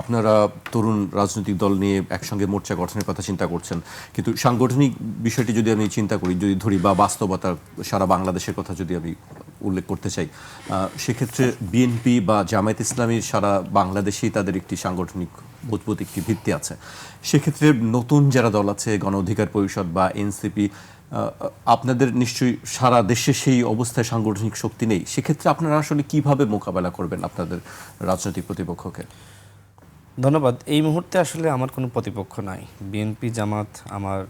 আপনারা তরুণ রাজনৈতিক দল নিয়ে একসঙ্গে মোর্চা গঠনের কথা চিন্তা করছেন। কিন্তু সাংগঠনিক বিষয়টি যদি আমি চিন্তা করি, যদি ধরি বা বাস্তবতা, সারা বাংলাদেশের কথা যদি আমি উল্লেখ করতে চাই সেক্ষেত্রে বিএনপি বা জামায়াত ইসলামী সারা বাংলাদেশেই তাদের একটি সাংগঠনিক মজবুত একটি ভিত্তি আছে। সেক্ষেত্রে নতুন যারা দল আছে, গণ অধিকার পরিষদ বা এনসিপি আপনাদের নিশ্চয়ই সারা দেশে সেই অবস্থায় সাংগঠনিক শক্তি নেই। সেক্ষেত্রে আপনারা আসলে কীভাবে মোকাবেলা করবেন আপনাদের রাজনৈতিক প্রতিপক্ষকে? ধন্যবাদ। এই মুহূর্তে আসলে আমার কোনো প্রতিপক্ষ নাই। বিএনপি জামাত আমার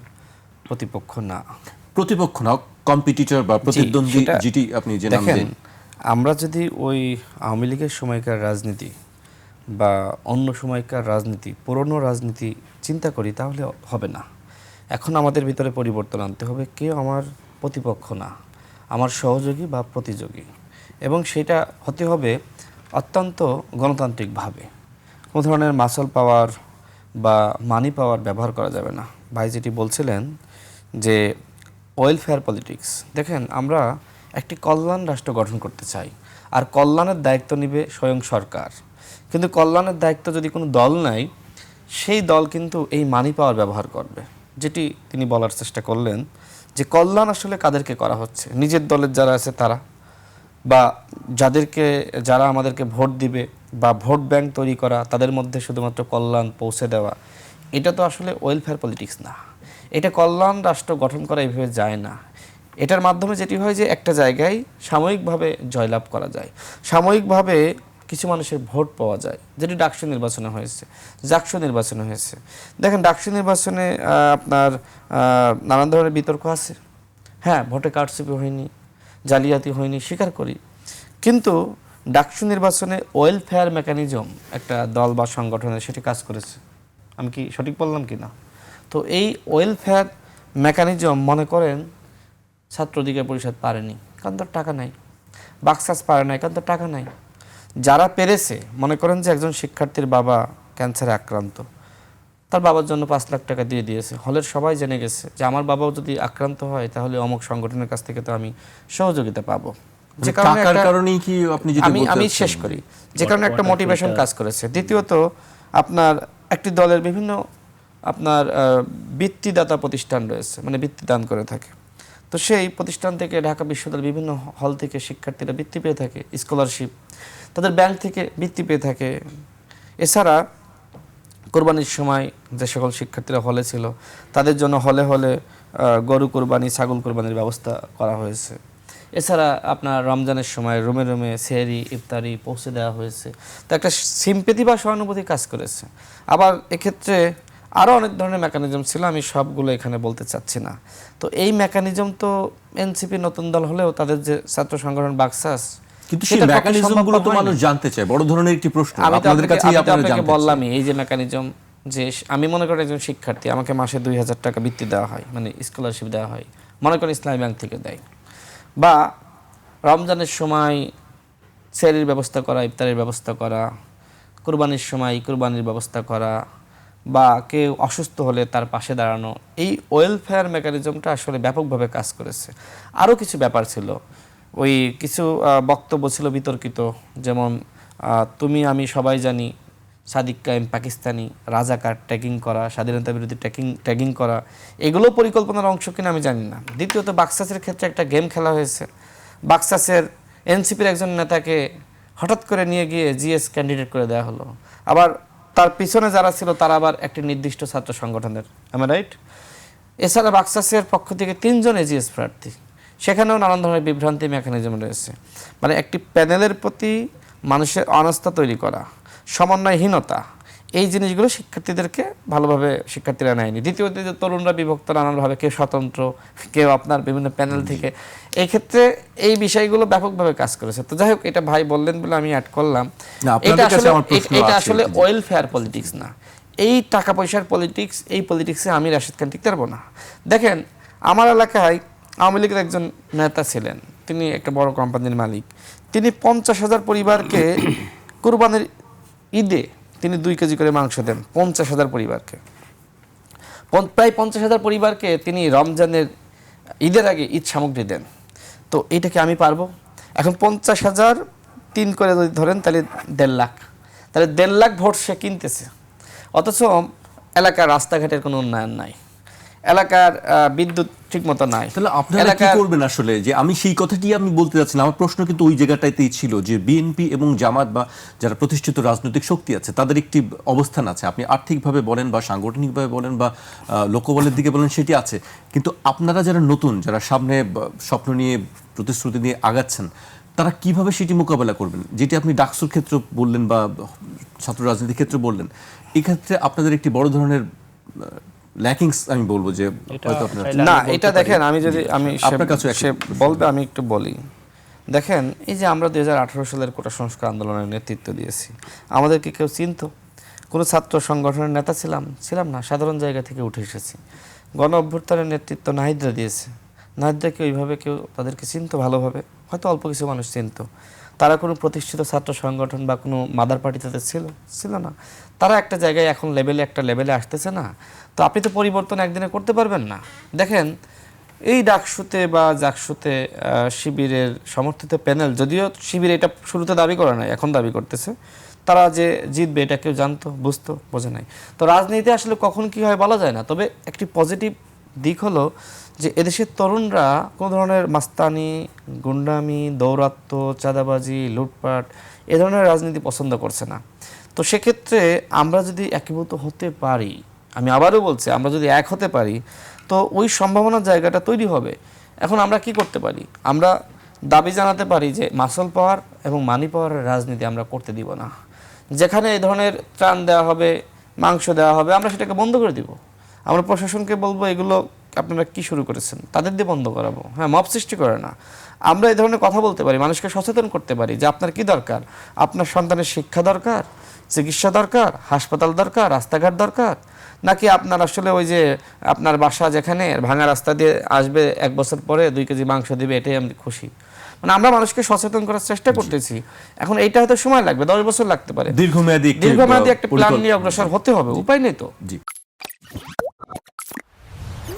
প্রতিপক্ষ না। প্রতিপক্ষ না কম্পিটিটর বা প্রতিদ্বন্দ্বী যেটি আপনি যে নাম দিন আমরা যদি ওই আওয়ামী লীগের সময়কার রাজনীতি বা অন্য সময়কার রাজনীতি পুরনো রাজনীতি চিন্তা করি তাহলে হবে না। এখন আমাদের ভিতরে পরিবর্তন আনতে হবে কেউ আমার প্রতিপক্ষ না আমার সহযোগী বা প্রতিযোগী। এবং সেটা হতে হবে অত্যন্ত গণতান্ত্রিকভাবে। কোনো ধরনের মাসল পাওয়ার বা মানি পাওয়ার ব্যবহার করা যাবে না। ভাই যেটি বলছিলেন যে ওয়েলফেয়ার পলিটিক্স দেখেন আমরা একটি কল্যাণ রাষ্ট্র গঠন করতে চাই, আর কল্যাণের দায়িত্ব নেবে স্বয়ং সরকার। কিন্তু কল্যাণের দায়িত্ব যদি কোনো দল নেয়, সেই দল কিন্তু এই মানি পাওয়ার ব্যবহার করবে। যেটি তিনি বলার চেষ্টা করলেন যে কল্যাণ আসলে কাদেরকে করা হচ্ছে? নিজের দলের যারা আছে তারা? বা যাদেরকে, যারা আমাদেরকে ভোট দিবে বা ভোট ব্যাংক তৈরি করা, তাদের মধ্যে শুধুমাত্র কল্যাণ পৌঁছে দেওয়া, এটা তো আসলে ওয়েলফেয়ার পলিটিক্স না। এটা কল্যাণ রাষ্ট্র গঠন করা এইভাবে যায় না। এটার মাধ্যমে যেটি হয় যে একটা জায়গায় সাময়িকভাবে জয়লাভ করা যায়। সাময়িকভাবে কিছু মানুষের ভোট পাওয়া যায়, যেটি ডাকসু নির্বাচনে হয়েছে, জাকসু নির্বাচনে হয়েছে। দেখেন, ডাকসু নির্বাচনে আপনার নানান ধরনের বিতর্ক আছে। হ্যাঁ ভোটে কারচুপি হয়নি, জালিয়াতি হয়নি, স্বীকার করি। কিন্তু ডাকসু নির্বাচনে ওয়েলফেয়ার মেকানিজম একটা দল বা সংগঠনের সেটি কাজ করেছে। আমি কি সঠিক বললাম কি না তো এই ওয়েলফেয়ার মেকানিজম মনে করেন ছাত্র অধিকার পরিষদ পারেনি, কারণ তার টাকা নাই। বাক্সাস পারে নাই, কারণ তার টাকা নাই। যারা পেরেছে, মনে করেন যে একজন শিক্ষার্থীর বাবা ক্যান্সারে আক্রান্ত, তার বাবার জন্য পাঁচ লাখ টাকা দিয়ে দিয়েছে। হলের সবাই জেনে গেছে যে আমার বাবাও যদি আক্রান্ত হয়, তাহলে অমুক সংগঠনের কাছ থেকে তো আমি সহযোগিতা পাবো। যে কারণে মানে একটা- কারণেই কি আপনি যেটা আমি আমি? শেষ করি। যে কারণে একটা মোটিভেশন কাজ করেছে। দ্বিতীয়ত আপনার একটি দলের বিভিন্ন আপনার বৃত্তিদাতা প্রতিষ্ঠান রয়েছে মানে বৃত্তি দান করে থাকে। তো সেই প্রতিষ্ঠান থেকে ঢাকা বিশ্ববিদ্যালয়ের বিভিন্ন হল থেকে শিক্ষার্থীরা বৃত্তি পেয়ে থাকে স্কলারশিপ। তাদের ব্যাংক থেকে বৃত্তি পেয়ে থাকে। এছাড়া কোরবানির সময় যে সকল শিক্ষার্থীরা হলে ছিল তাদের জন্য হলে হলে আহ, গরু কোরবানি ছাগল কোরবানির ব্যবস্থা করা হয়েছে। এছাড়া আপনার রমজানের সময় রুমে রুমে সেহরি ইফতারি পৌঁছে দেওয়া হয়েছে। তো একটা সিম্পেথি বা সহানুভূতি কাজ করেছে। আবার এক্ষেত্রে আরও অনেক ধরনের মেকানিজম ছিল আমি সবগুলো এখানে বলতে চাচ্ছি না। তো এই মেকানিজম তো এনসিপি নতুন দল হলেও তাদের যে ছাত্র সংগঠন বাক্সাস কিন্তু সেই সেটার পক্ষে মেকানিজম সম্ভবগুলো তো মানুষ জানতে চায় বড় ধরনের একটি প্রশ্ন। আপনাদের আপনারা আপনাকে বললামই এই যে মেকানিজম যে আমি মনে করি একজন শিক্ষার্থী আমাকে মাসে দুই হাজার টাকা বৃত্তি দেওয়া হয় মানে স্কলারশিপ দেওয়া হয়। মনে করেন ইসলামী ব্যাংক থেকে দেয়। বা রমজানের সময় সেরির ব্যবস্থা করা, ইফতারের ব্যবস্থা করা, কুরবানির সময় কুরবানির ব্যবস্থা করা, বা কেউ অসুস্থ হলে তার পাশে দাঁড়ানো, এই ওয়েলফেয়ার মেকানিজমটা আসলে ব্যাপকভাবে কাজ করেছে। আরও কিছু ব্যাপার ছিল। ওই কিছু বক্তব্য ছিল বিতর্কিত। যেমন তুমি, আমি সবাই জানি সাদিক কায়েম, পাকিস্তানি, রাজাকার ট্যাগিং করা, স্বাধীনতা বিরোধী ট্যাগিং ট্যাগিং করা, এগুলো পরিকল্পনার অংশ কিনা আমি জানি না। দ্বিতীয়ত, বাক্সাসের ক্ষেত্রে একটা গেম খেলা হয়েছে। বাক্সাসের এনসিপির একজন নেতাকে হঠাৎ করে নিয়ে গিয়ে জিএস ক্যান্ডিডেট করে দেওয়া হলো। আবার তার পিছনে যারা ছিল, তারা আবার একটি নির্দিষ্ট ছাত্র সংগঠনের আমি রাইট এছাড়া বাক্সাসের পক্ষ থেকে তিনজন এজিএস প্রার্থী। সেখানেও নানান ধরনের বিভ্রান্তি, মেকানিজম রয়েছে। মানে একটি প্যানেলের প্রতি মানুষের অনাস্থা তৈরি করা। সমন্বয়হীনতা। এই জিনিসগুলো শিক্ষার্থীদেরকে ভালোভাবে শিক্ষার্থীরা নেয়নি। দ্বিতীয়ত যে তরুণরা বিভক্ত নানানভাবে কেউ স্বতন্ত্র কেউ আপনার বিভিন্ন প্যানেল থেকে। এই ক্ষেত্রে এই বিষয়গুলো ব্যাপকভাবে কাজ করেছে। তো যাই হোক এটা ভাই বললেন বলে আমি অ্যাড করলাম। এটা আসলে এটা আসলে ওয়েলফেয়ার পলিটিক্স না। এই টাকা পয়সার পলিটিক্স এই পলিটিক্সে আমি রাশিদ খান টিকতে পারব না। দেখেন আমার এলাকায় আওয়ামী লীগের একজন নেতা ছিলেন। তিনি একটা বড় কোম্পানির মালিক। তিনি পঞ্চাশ হাজার পরিবারকে কুরবানির ঈদে তিনি দুই কেজি করে মাংস দেন, পঞ্চাশ হাজার পরিবারকে। প্রায় পঞ্চাশ হাজার পরিবারকে তিনি রমজানের ঈদের আগে ঈদ সামগ্রী দেন। তো এইটাকে আমি পারব? এখন পঞ্চাশ হাজার তিন করে যদি ধরেন, তাহলে দেড় লাখ। তাহলে দেড় লাখ ভোট সে কিনতেছে। অথচ এলাকার রাস্তাঘাটের কোনো উন্নয়ন নাই। এলাকার বিদ্যুৎ ঠিক মতো নাই। তাহলে আপনারা কি করবেন আসলে? যে আমি সেই কথাটি আমি বলতে যাচ্ছি আমার প্রশ্ন কিন্তু ওই জায়গাটাতেই ছিল যে বিএনপি এবং জামাত বা যারা প্রতিষ্ঠিত রাজনৈতিক শক্তি আছে তাদের একটি অবস্থান আছে। আপনি আর্থিকভাবে বলেন বা সাংগঠনিকভাবে বলেন বা লোকবলের দিকে বলেন সেটি আছে। কিন্তু আপনারা যারা নতুন যারা সামনে স্বপ্ন নিয়ে প্রতিশ্রুতি নিয়ে আগাচ্ছেন তারা কীভাবে সেটি মোকাবেলা করবেন? যেটি আপনি ডাকসুর ক্ষেত্রে বললেন বা ছাত্র রাজনীতির ক্ষেত্রে বললেন এক্ষেত্রে আপনাদের একটি বড় ধরনের ল্যাকিংস আমি বলব যে হয়তো আপনারা না এটা দেখেন আমি যদি আমি আপনার একই সে বলবে আমি একটু বলি। দেখেন এই যে আমরা দুই সালের কোটা সংস্কার আন্দোলনের নেতৃত্ব দিয়েছি আমাদেরকে কেউ চিনতো? কোনো ছাত্র সংগঠনের নেতা ছিলাম? ছিলাম না সাধারণ জায়গা থেকে উঠে এসেছি। গণ অভ্যুত্থানের নেতৃত্ব নাহিদরা দিয়েছে। নাহিদরাকে ওইভাবে কেউ তাদেরকে চিনতো ভালোভাবে? হয়তো অল্প কিছু মানুষ চিনতো। তারা কোনো প্রতিষ্ঠিত ছাত্র সংগঠন বা কোনো মাদার পার্টি তাদের ছিল? ছিল না। তারা একটা জায়গায় এখন লেভেলে একটা লেভেলে আসতেছে না। তো আপনি তো পরিবর্তন একদিনে করতে পারবেন না। দেখেন, এই ডাকসুতে বা জাকসুতে শিবিরের সমর্থিত প্যানেল যদিও শিবির এটা শুরুতে দাবি করে নাই, এখন দাবি করতেছে। তারা যে জিতবে এটা কেউ জানতো, বুঝতো, বোঝে নাই। তো রাজনীতি আসলে কখন কি হয় বলা যায় না। তবে একটি পজিটিভ দিক হলো যে এদেশের তরুণরা কোনো ধরনের মাস্তানি, গুন্ডামি দৌরাত্ম্য চাঁদাবাজি, লুটপাট এ ধরনের রাজনীতি পছন্দ করছে না। তো সেক্ষেত্রে আমরা যদি একীভূত হতে পারি, আমি আবারও বলছি, আমরা যদি এক হতে পারি, তো ওই সম্ভাবনার জায়গাটা তৈরি হবে। এখন আমরা কি করতে পারি? আমরা দাবি জানাতে পারি যে মাসল পাওয়ার এবং মানি পাওয়ার রাজনীতি আমরা করতে দিব না। যেখানে এই ধরনের ত্রাণ দেওয়া হবে, মাংস দেওয়া হবে, আমরা সেটাকে বন্ধ করে দিব। আমরা প্রশাসনকে বলব এগুলো আপনারা কি শুরু করেছেন? তাদের দিয়ে বন্ধ করাবো। হ্যাঁ মব সৃষ্টি করে না। আমরা এই ধরনের কথা বলতে পারি মানুষকে সচেতন করতে পারি যে আপনার কি দরকার? আপনার সন্তানের শিক্ষা দরকার? চিকিৎসা দরকার? হাসপাতাল দরকার? রাস্তাঘাট দরকার? নাকি আপনার আসলে ওই যে আপনার বাসা যেখানে ভাঙা রাস্তা দিয়ে আসবে এক বছর পরে দুই কেজি মাংস দিবে এটাই আমি খুশি। মানে আমরা মানুষকে সচেতন করার চেষ্টা করতেছি। এখন এইটা হয়তো সময় লাগবে দশ বছর লাগতে পারে। দীর্ঘমেয়াদী দীর্ঘমেয়াদী একটা প্ল্যান নিয়ে অগ্রসর হতে হবে উপায় নেই তো। জি।